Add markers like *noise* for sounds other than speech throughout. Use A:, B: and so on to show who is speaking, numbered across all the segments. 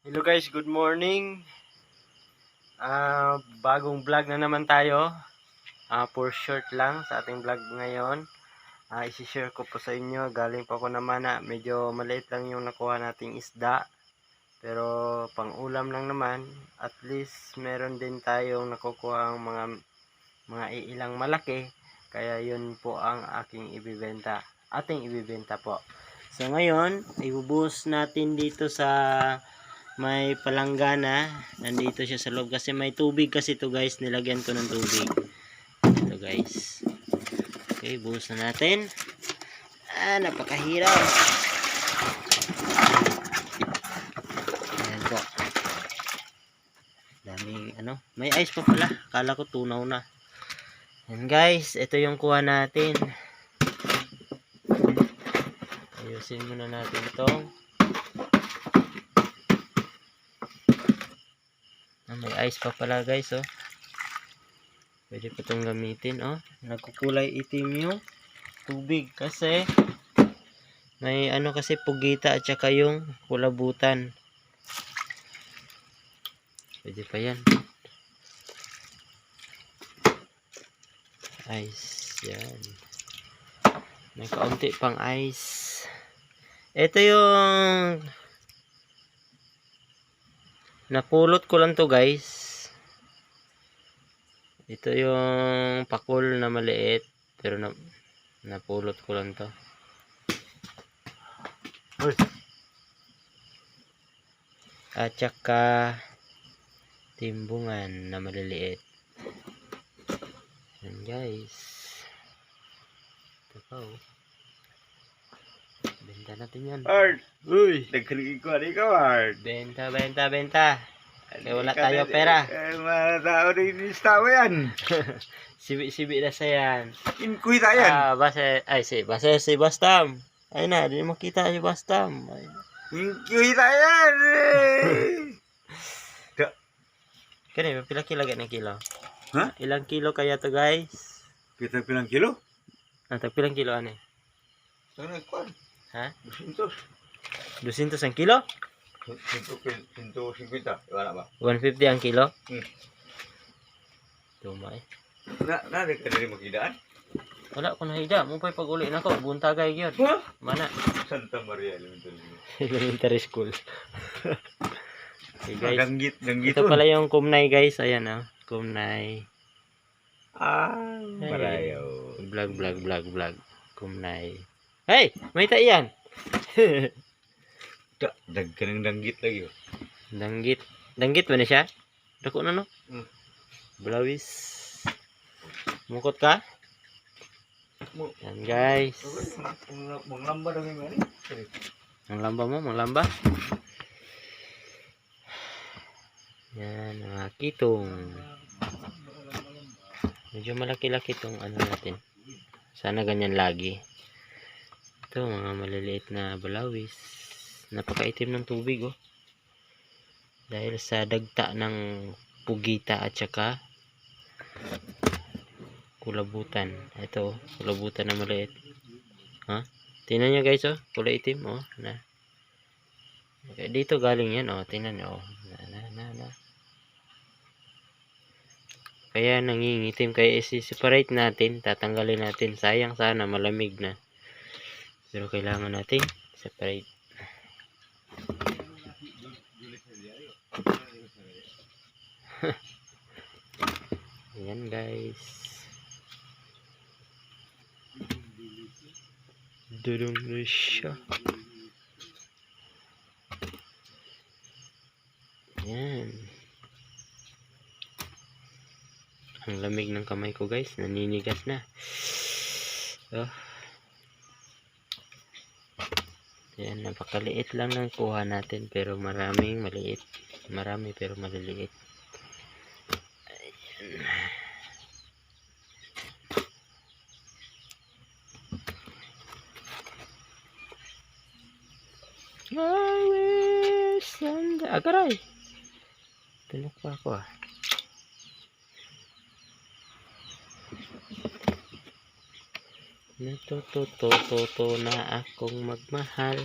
A: Hello guys, good morning. Ah, bagong vlog na naman tayo. Ah, for short lang sa ating vlog ngayon. Ah, i-share ko po sa inyo. Galing pa ako naman na medyo maliit lang yung nakuha nating isda. Pero pang ulam lang naman, at least meron din tayong nakukuha ang mga mga iilang malaki. Kaya yun po ang aking ibibenta. Ating ibibenta po. So ngayon, ibubuhos natin dito sa may palanggana. Nandito siya sa loob kasi may tubig kasi to guys. Nilagyan ko ng tubig. Ito guys. Okay, buhos na natin. Ah, napakahirap. Ayan po. Daming ano. May ice pa pala. Kala ko tunaw na. Ayan guys. Ito yung kuha natin. Ayusin muna natin itong Ah, may ice pa pala guys oh. Pwede pa itong gamitin oh. Nagkukulay itim yung tubig kasi may ano kasi pugita at saka yung kulabutan. Pwede pa yan. Ice. Yan. May kaunti pang ice. Ito yung napulot ko lang to guys. Ito yung pakul na maliit pero na, napulot ko lang to. At saka timbungan na maliliit. Yan guys. Ito pa oh benta natin yan
B: Art,
A: uy
B: nagkaligig ko, ano ikaw, Art?
A: benta benta benta Eh, wala tayo pera.
B: Eh, mga tao rin tao yan. *laughs*
A: sibi-sibi na sa yan
B: Inkuy tayo yan.
A: Ah, base, ay si, base si Bastam. Ay na, di makita si Bastam. Ay.
B: Inkuy tayo yan. eh. *laughs*
A: Kani, pila kilo gani kilo?
B: Ha?
A: Ilang kilo kaya to guys?
B: Kita pilang kilo?
A: Ah, pilang kilo ani?
B: Ano, kwan?
A: Ha?
B: 200.
A: 200 ang kilo?
B: 150, wala ba?
A: 150 ang kilo?
B: Hmm.
A: Tumay.
B: Na, na, ka na rin magkidaan?
A: Wala ko nahida. Mo pa'y pag-uli na ko. Buntagay yun.
B: Ha?
A: Mana?
B: Santa Maria, elementary.
A: Elementary school. *laughs* okay *laughs* guys.
B: Ganggit, ganggit.
A: Ito pala yung kumnay guys. Ayan ah. Kumnay.
B: Ah, marayaw.
A: Vlog, vlog, vlog, vlog. Kumnay. Hey! May taiyan!
B: Da, *laughs* dagkan ng danggit lagi. oh.
A: Danggit. Danggit ba na siya? Dako na no?
B: Hmm.
A: Blawis. Mukot ka? Yan guys.
B: Manglamba daw yung ano?
A: Ang lamba mo, ang lamba. Yan, mga kitong. Medyo malaki-laki tong ano natin. Sana ganyan lagi. Ito, mga maliliit na balawis. Napakaitim ng tubig, oh. Dahil sa dagta ng pugita at saka kulabutan. Ito, oh, kulabutan na maliit. Ha? Tingnan nyo guys, oh. Kulay itim, oh. Na. Okay, dito galing yan, oh. Tingnan nyo, oh. Na, na, na, na. Kaya nangingitim. Kaya isi-separate natin. Tatanggalin natin. Sayang sana, malamig na. Pero kailangan natin separate. *laughs* Ayan guys. Dudong na. Ayan. Ang lamig ng kamay ko guys. Naninigas na. Oh. *sighs* Ayan, napakaliit lang ng kuha natin pero maraming maliit. Marami pero maliliit. Ayan. I wish someday... Agaray! Tunok pa ako ah. Natututo na akong magmahal.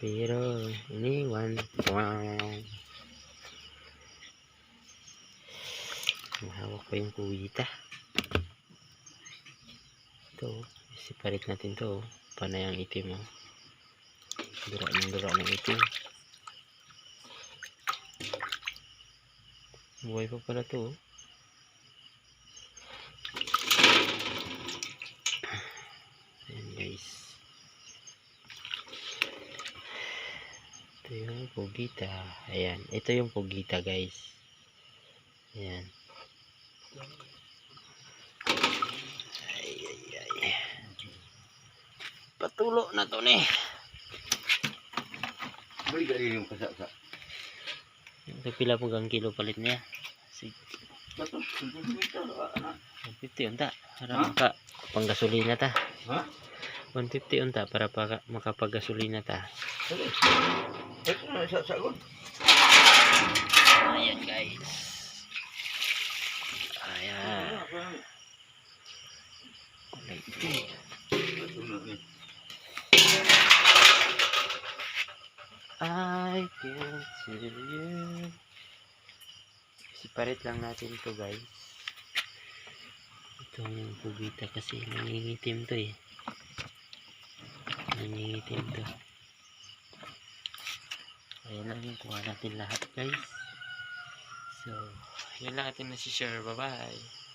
A: Pero, iniwan. Wow. Mahawak pa yung kuwita. Ito, separate natin to. Panay ang itim, oh. Dura ng dura ng itim. Buhay pa pala to, oh. Ayan, guys. Ito yung pugita. Ayan. Ito yung pugita, guys. Ayan. Ay, ay, ay. Patulo na to ni.
B: Bali ka rin yung kasaksa.
A: Ito pila po ang kilo palit niya. Sige.
B: Ito, anak.
A: 150 unta. Para
B: Ha?
A: maka panggasolina ta.
B: Ha?
A: 150 unta para pa makapagasolina ta.
B: Ito na sa sagot.
A: Ayan guys. Ayan. Kulay pink. I can see you. Separate lang natin to guys. Itong pugita kasi nangingitim to eh. Nangingitim to. Ayan lang yung kuha natin lahat guys. So, yun lang atin na si share. Bye bye.